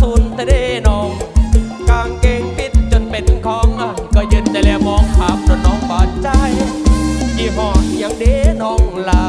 สุนตะเดนอง กางเกงปิดจนเป็นของ ก็ยืนแต่แลมองขับาพน้องบาดใจยี่ห้อยัางเดนองลา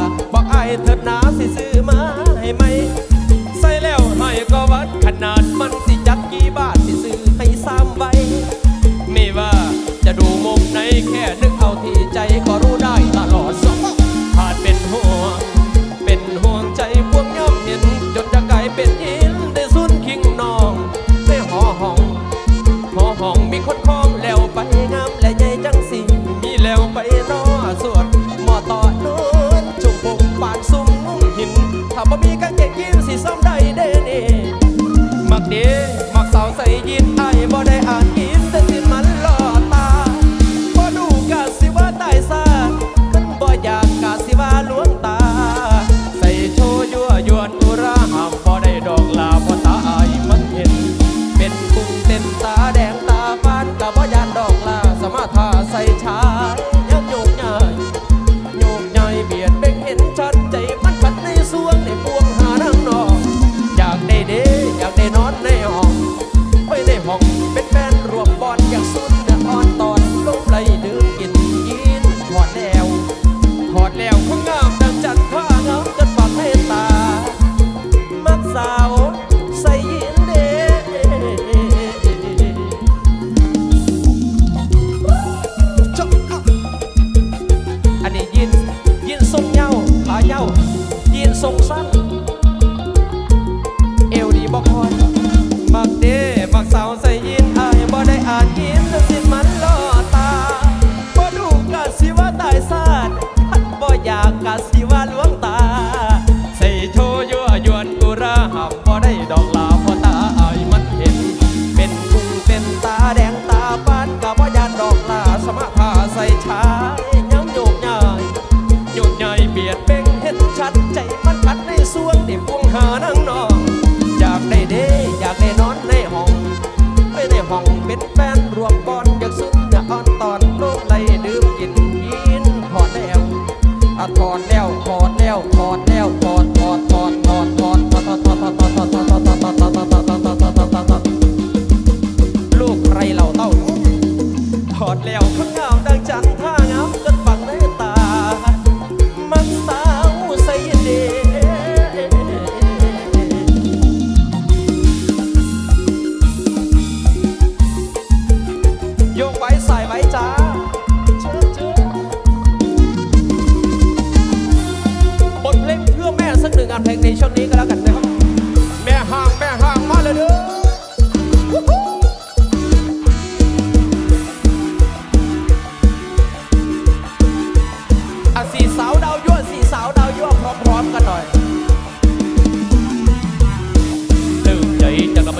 了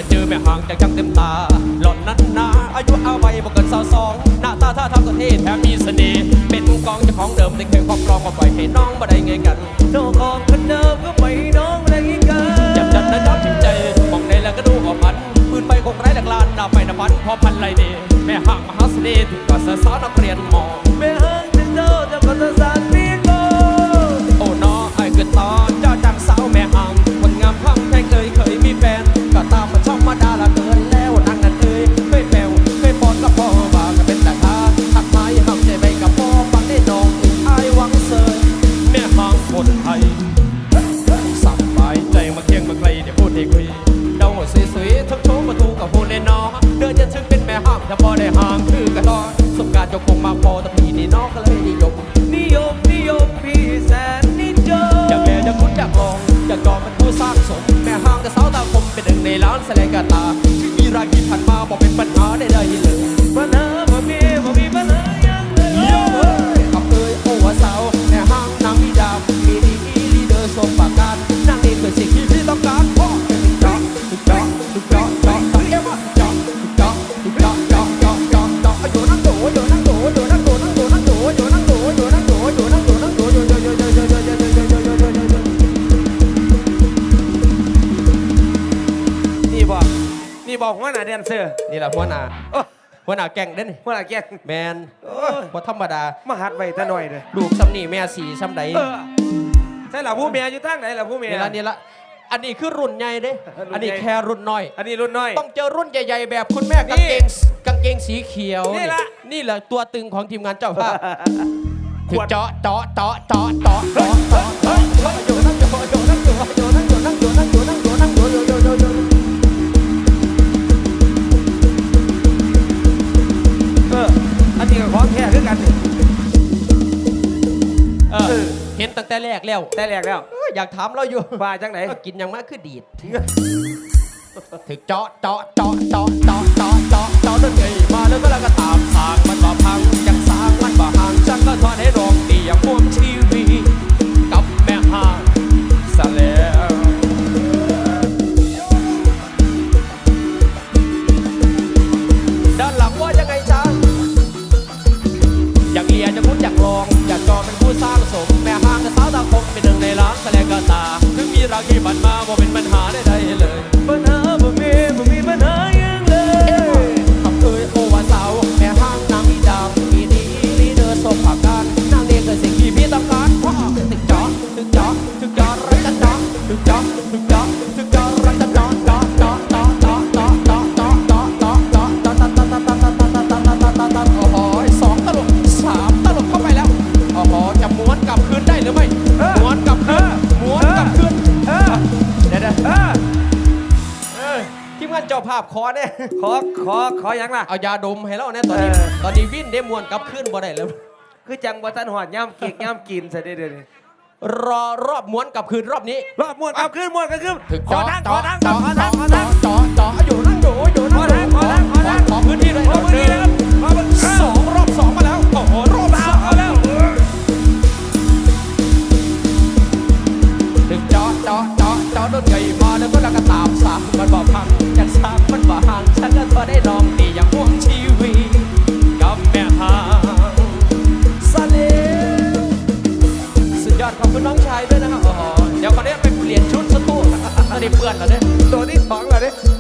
มาเจอแม่ห่างจากจังเต็มตา หล่อนนั้นนาอายุเอาวับ่กกันสาวสองหน้าตาท่าทางก็เท่แถมมีเสน่ห์เป็นกองจ้าของเดิมได้เคยครอบครองมาปล่อยให้น้องมาได้ไงกันเจ้าของคนเดิมก็ไม่น้องได้กันจับจันนะจับจริงใจมองในแล้วก็ดูออกพันปืนไปคงไร้หลักลานดาไปนับพันพอพันไรดีแม่ห่างมหาเสน่ห์ถึงกับสาวนักเรียนมอง คนไทย แดนเซอร์นี่แหละหัวหน้าโอ้หัวหน้าแก่งเด้นหัวหน้าแก๊งแมนโอ้ยว่าธรรมดามาหัดไว้ตะหน่อยเลยลูกซ้ำนี่แม่สีซ้ำใดเออใช่หล่ะผู้เมียอยู่ทางไหนล่ะผู้เมียนี่ละนี่ละอันนี้คือรุ่นใหญ่เด้รุ่นใหญ่อันนี้แค่รุ่นน้อย อันนี้รุ่นน้อย ต้องเจอรุ่นใหญ่ๆแบบคุณแม่กางเกงกางเกงสีเขียว นี่ละนี่แหละตัวตึงของทีมงานเจ้าภาพขถึงวดเจาะเจาะเจาะเจาะเจาะเจาะ เห็นตั้งแต่แรกแล้วแต่แรกแล้วเอ้ยอยากถามเราอยู่ว่าจังไหนก็กินอย่างมากคือดีดถึงเจาะเจาะเจาะเจาะเจาะเจาะเจาะเจาะนั่นไงมาแล้วก็แล้วก็ตามสร้างมันบ่พังจังสร้างมันบ่ห่างฉันก็ทอดให้รองดีอย่างพวกทีวีกับแม่ห้างซะแล้วด้านหลังว่ายังไงจ๊ะอยากเลียจะคุ้นอยากลองอยากจองเป็นผู้สร้างสมาถึงมีรักที่บันมาบ่เป็นปัญหาใดๆเลย ปัญหาบ่มีบ่มีปัญหาาบคอเนี่ย ขอขอขออย่างล่ะ เอายาดมให้แล้วเนี่ยตอนนี้ตอนนี้วิ่นได้มวนกลับขึ้นบ่ได้แล้ว คือจังบ่ทันหอดย่ำเกียกย่ำกินใส่เด้อดี๋นรอรอบม้วนกลับคืนรอบนี้ รอบมวนกลับขึ้นมวนกลับขึ้นถึงขอทางอทางขอทางอทางขอทางอทางขอทางอทางขอทางอทางขอทางอทางขอทงอยู่นั่งอยู่ขอทางขอทางขอทางอทางขอทางอทางขอทางอทางขอทางขอทางขอทงขอทางขอทางขอทางขอทงขอทางขอทงขอทางขอทางอทางขอทางอทางขอทางขอทางขอทงขอทางขอทางอทางขอทางขอทางขอทางขอทางขอทางขอทางขอทางขอทางขอทางง อนเหรอเตัวที่สองเหรอเนี่ย